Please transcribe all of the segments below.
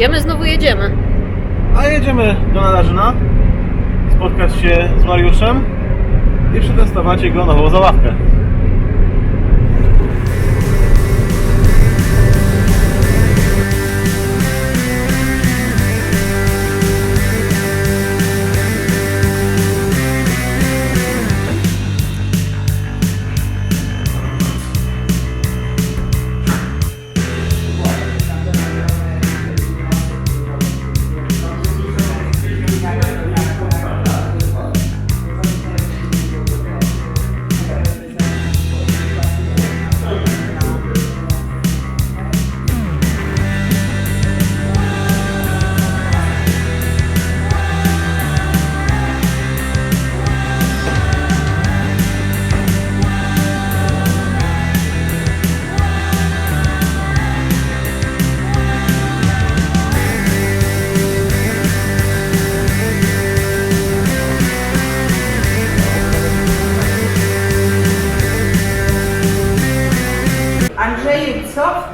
Gdzie my znowu jedziemy? A jedziemy do Nadarzyna spotkać się z Mariuszem i przetestować jego nową zabawkę.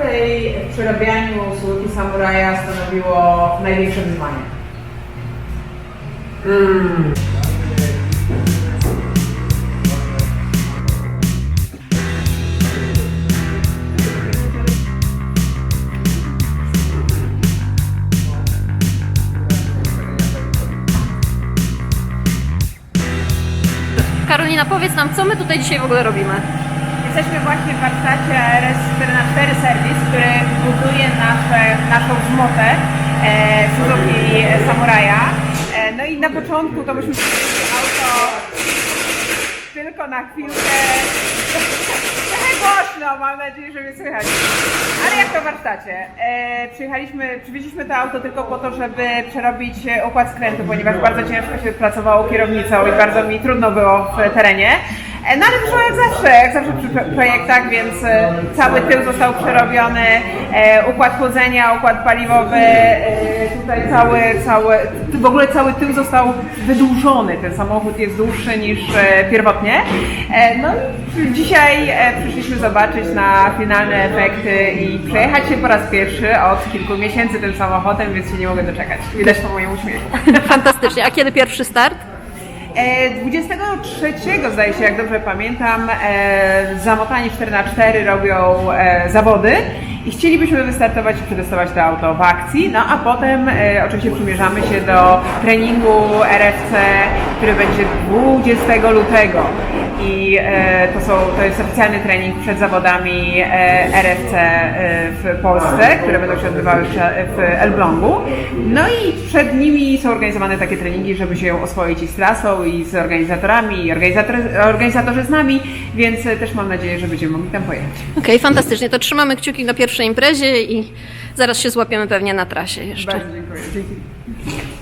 Tej w przerabianiu słówki samuraja stanowiło największe wyzwanie? Karolina, powiedz nam, co my tutaj dzisiaj w ogóle robimy? Jesteśmy właśnie w warsztacie RS 4x4 Service, który buduje nasze, naszą zmotę e, Suzuki Samuraja. E, no i na początku to przywieźli auto tylko na chwilkę. Trochę głośno, mam nadzieję, że mnie słychać. Ale jak to warsztacie? E, przyjechaliśmy, przywieźliśmy to auto tylko po to, żeby przerobić układ skrętu, ponieważ bardzo ciężko się pracowało kierownicą i bardzo mi trudno było w terenie. E, No ale wyszło jak zawsze, jak zawsze przy pro- projektach, więc e, cały tył został przerobiony, e, układ chłodzenia, układ paliwowy, tutaj cały, cały, w ogóle cały tył został wydłużony, ten samochód jest dłuższy niż pierwotnie. No dzisiaj przyszliśmy zobaczyć na finalne efekty i przejechać się po raz pierwszy od kilku miesięcy tym samochodem, więc się nie mogę doczekać. Widać po moim uśmiechu. Fantastycznie. A kiedy pierwszy start? E, 23 zdaje się, jak dobrze pamiętam, e, zamotani 4x4 robią e, zawody i chcielibyśmy wystartować i przetestować to auto w akcji, no a potem e, oczywiście przymierzamy się do treningu RFC, który będzie 20 lutego i e, to, są, to jest oficjalny trening przed zawodami e, RFC e, w Polsce, które będą się odbywały w, Elblągu. No i przed nimi są organizowane takie treningi, żeby się oswoić i z trasą, i z organizatorami, i organizator, organizatorzy z nami, więc też mam nadzieję, że będziemy mogli tam pojechać. Okej, fantastycznie. To trzymamy kciuki na pierwszej imprezie i zaraz się złapiemy pewnie na trasie jeszcze. Bardzo dziękuję. Dzięki.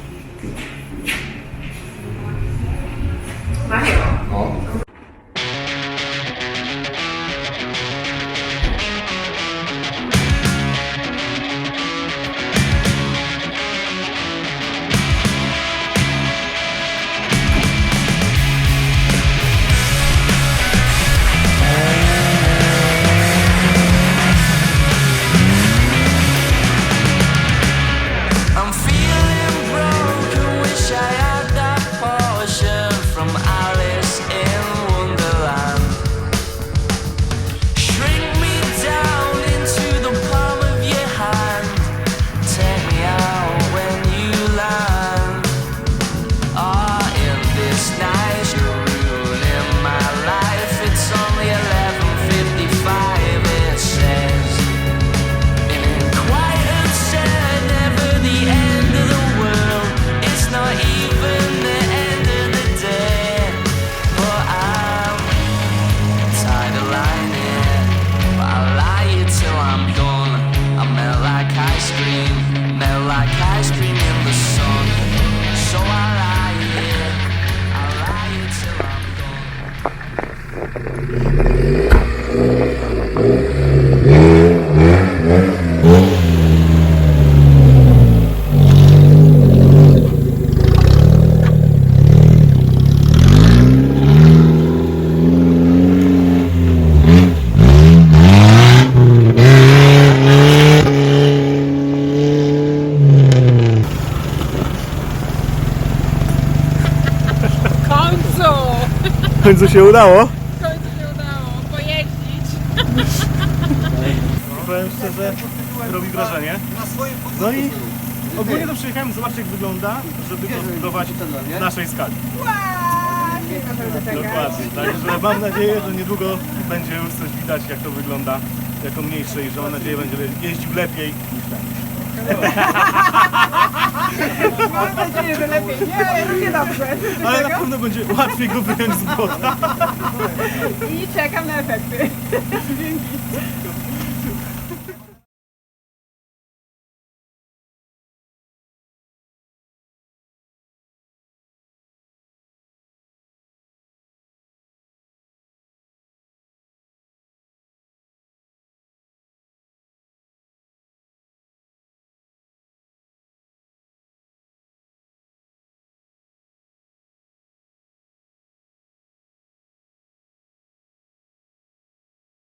Końcu się udało. W końcu się udało pojeździć. Powiem szczerze, robi wrażenie. No i ogólnie to przyjechałem zobaczyć jak wygląda, żeby to zbudować w naszej skali. Dokładnie, także mam nadzieję, że niedługo będzie już coś widać jak to wygląda jako mniejsze i że mam nadzieję będzie jeździł lepiej niż ten. Mam nadzieję, że lepiej. Nie, równie dobrze. Ale na pewno będzie łatwiej go wyjąć z błota. I czekam na efekty.